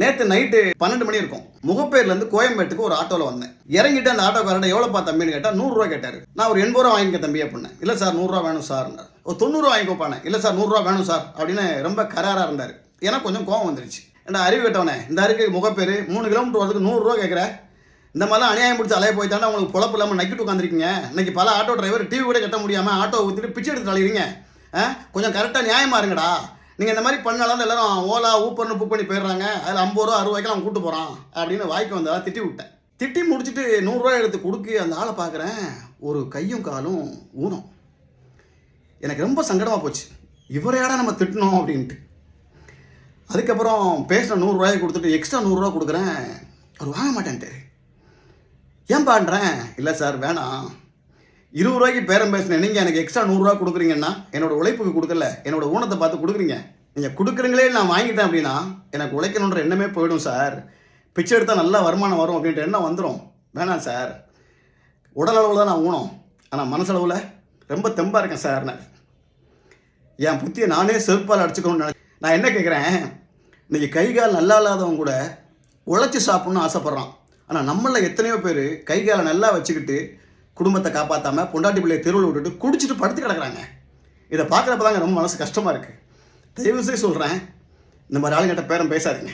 நேற்று நைட்டு பன்னெண்டு மணி இருக்கும். முகப்பேர்லேருந்து கோயம்பேட்டுக்கு ஒரு ஆட்டோவில் வந்தேன். இறங்கிட்டு அந்த ஆட்டோக்காரர்கிட்ட எவ்வளோப்பா தம்பின்னு கேட்டால் நூறுரூவா கேட்டார். நான் ஒரு எண்பது ரூபா வாங்கிக்க தம்பி அப்படின்னேன். இல்லை சார் நூறுரூவா வேணும் சார் ஒரு தொண்ணூறுவா வாங்கிக்கோப்பானே இல்லை சார் நூறுரூவா வேணும் சார் அப்படின்னு ரொம்ப கராராக இருந்தார். ஏன்னா கொஞ்சம் கோவம் வந்துருச்சு. என்ன அறிவு கட்டவனே? இந்த அருக்கு முகப்பேர் மூணு கிலோமீட்டர் வரதுக்கு நூறுரூவா கேட்குற இந்த மாதிரிலாம் அநியாயம் பிடிச்சி அலைய போய் உங்களுக்கு பொழப்பு இல்லாமல் நக்கிட்டு உட்காந்துருக்கீங்க இன்னைக்கு பல ஆட்டோ டிரைவர் டிவி கூட கட்ட முடியாமல் ஆட்டோ ஊற்றிட்டு பிச்சை எடுத்து அழைக்கிறீங்க கொஞ்சம் கரெக்டாக நியாயமா இருங்கடா. நீங்கள் இந்த மாதிரி பண்ணாலும் எல்லாரும் ஓலா ஊப்பர்னு புக் பண்ணி போயிடுறாங்க. அதில் ஐம்பது ரூபா அறுபது அவன் கூட்டு போகிறான் அப்படின்னு வாய்க்கு வந்ததா திட்டி விட்டேன். திட்டி முடிச்சுட்டு நூறுரூவா எடுத்து கொடுக்கு அந்த ஆளை பார்க்குறேன் ஒரு கையும் காலும் ஊனம் எனக்கு ரொம்ப சங்கடமாக போச்சு. இவரையாடா நம்ம திட்டணும் அப்படின்ட்டு. அதுக்கப்புறம் பேசின நூறுரூவாயை கொடுத்துட்டு எக்ஸ்ட்ரா நூறுரூவா கொடுக்குறேன். அவர் வாங்க மாட்டேன்ட்டு ஏன் பண்ணுறேன் இல்லை சார் வேணாம். இருபது ரூபாய்க்கு பேரம் பேசினேன். நீங்கள் எனக்கு எக்ஸ்ட்ரா நூறுரூவா கொடுக்குறீங்கன்னா என்னோட உழைப்புக்கு கொடுக்கல என்னோட ஊனத்தை பார்த்து கொடுக்குறீங்க. நீங்கள் கொடுக்குறீங்களே நான் வாங்கிட்டேன் அப்படின்னா எனக்கு உழைக்கணுன்ற எண்ணமே போயிடும் சார் பிச்சை எடுத்தால் நல்லா வருமானம் வரும் அப்படின்ற எண்ணம் வந்துடும் வேணாம் சார் உடல் அளவில் தான் நான் ஊனம். ஆனால் மனசளவில் ரொம்ப தெம்பாக இருக்கேன் சார் நான் என் புத்தியை நானே செருப்பால் அடிச்சுக்கணும்னு நினை நான் என்ன கேட்குறேன் இன்றைக்கி கை கால் நல்லா இல்லாதவங்க கூட உழைச்சி சாப்பிட்ணுன்னு ஆசைப்பட்றான். ஆனால் நம்மளில் எத்தனையோ பேர் கை காலை நல்லா வச்சுக்கிட்டு குடும்பத்தை காப்பாற்றாமல் பொண்டாட்டி பிள்ளையை தெருவில் விட்டுட்டு குடிச்சிட்டு படுத்து கிடக்குறாங்க. இதை பார்க்குறப்ப தாங்க ரொம்ப மனசு கஷ்டமாக இருக்குது தயவு செய்து சொல்கிறேன் இந்த மாதிரி ஆளுங்கிட்ட பேரம் பேசாதீங்க.